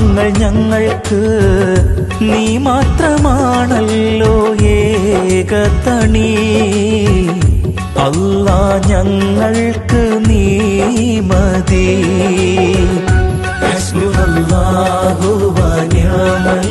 പാവങ്ങൾ ഞങ്ങൾക്ക് നീ മാത്രമാണല്ലോ ഏകതണി. അല്ല ഞങ്ങൾക്ക് നീ മതി. നിയമൽ വനിഅമൽ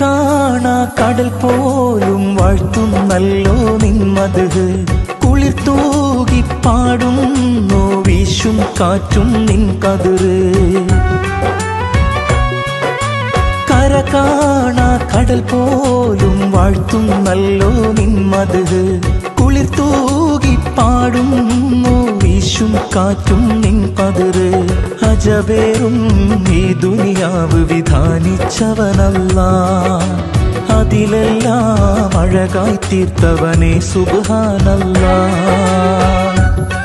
കാണാ കടൽ പോലും വാഴ്ത്തുന്നല്ലോ നിന്മത്. കുളിർ തൂകി പാടുന്നു വീശും കാറ്റും നിൻ കതിര് കര കാണാ കടൽ പോലും വാഴ്ത്തുന്നല്ലോ നിന്മത്. കുളിർ തൂകി പാടുന്നു കാറ്റും നിൻ പതിര് അജവേറും ഈ ദുനിയാവ് വിധാനിച്ചവനല്ല. അതിലെല്ലാം അഴകായി തീർത്തവനെ സുഖാനല്ല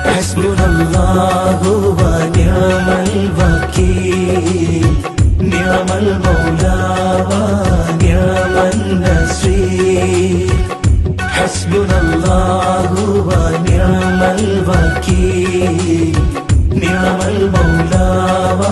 ഹസ്ബുനല്ലാഹുവ നിയമൽ നിയമൽ நிலமல் மௌலாவா?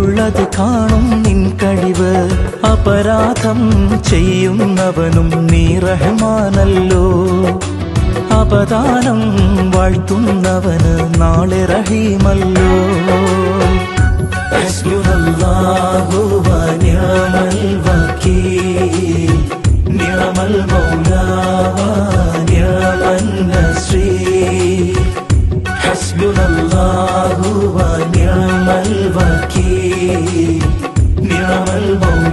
കൽബിലുമുള്ളത് കാണും നിൻ കഴിവ്. അപരാധം ചെയ്യുന്നവനും നീ റഹ്മാനല്ലോ. അപദാനം വാഴ്ത്തുന്നവന് നാളെ റഹീമല്ലോ. വനിഅമൻ നസീർ. ഹസ്ബുനല്ലാഹു വനിഅമൽ വകീൽ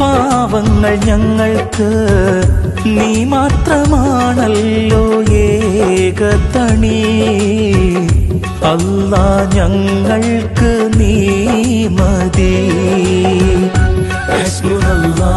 പാവങ്ങൾ ഞങ്ങൾക്ക് നീ മാത്രമാണല്ലോ ഏകതണി. അല്ല ഞങ്ങൾക്ക് നീ മതി. അല്ലാ